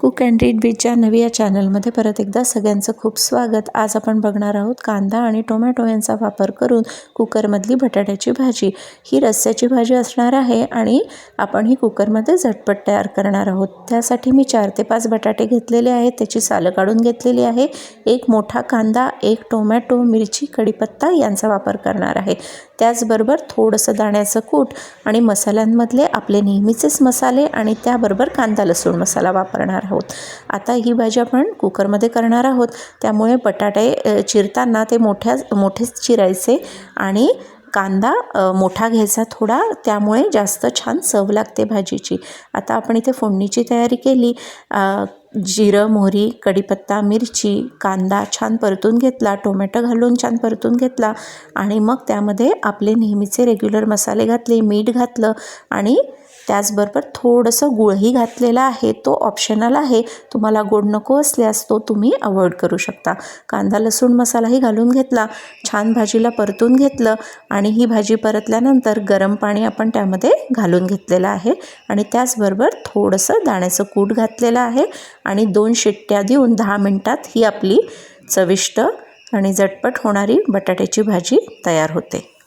Cook and read बीचच्या नवी या चॅनलमध्ये परत एकदा सगळ्यांचं खूप स्वागत. आज आपण बघणार आहोत कांदा आणि टोमॅटो यांचा वापर करून कुकरमधली बटाट्याची भाजी. ही रस्स्याची भाजी असणार आहे आणि आपण ही कुकरमध्ये झटपट तयार करणार आहोत. त्यासाठी मी चार ते पाच बटाटे घेतलेले आहेत. त्याची सालं काढून घेतलेली आहे. एक मोठा कांदा एक टोमॅटो मिरची कढीपत्ता यांचा वापर करणार आहे. त्याचबरोबर थोडंसं दाण्याचं कूट आणि मसाल्यांमधले आपले नेहमीचेच मसाले आणि त्याबरोबर कांदा लसूण मसाला वापरणार आहोत. आता ही भाजी आपण कुकरमध्ये करणार आहोत. त्यामुळे बटाटे चिरताना ते मोठ्या मोठेच चिरायचे आणि कांदा मोठा घ्यायचा थोडा त्यामुळे जास्त छान चव लागते भाजीची. आता आपण इथे फोडणीची तयारी केली. जिरं मोहरी कढीपत्ता मिरची कांदा छान परतून घेतला टोमॅटो घालून छान परतून घेतला आणि मग त्यामध्ये आपले नेहमीचे रेग्युलर मसाले घातले मीठ घातलं आणि त्याचबरोबर थोडंसं गुळही घातलेला आहे तो ऑप्शनल आहे. तुम्हाला गोड नको असल्यास तो तुम्ही अवॉइड करू शकता. कांदा लसूण मसालाही घालून घेतला छान भाजीला परतून घेतलं आणि ही भाजी परतल्यानंतर गरम पाणी आपण त्यामध्ये घालून घेतलेलं आहे आणि त्याचबरोबर थोडंसं दाण्याचं कूट घातलेलं आहे आणि दोन शिट्ट्या देऊन दहा मिनटात ही आपली चविष्ट आणि झटपट होणारी बटाट्याची भाजी तयार होते.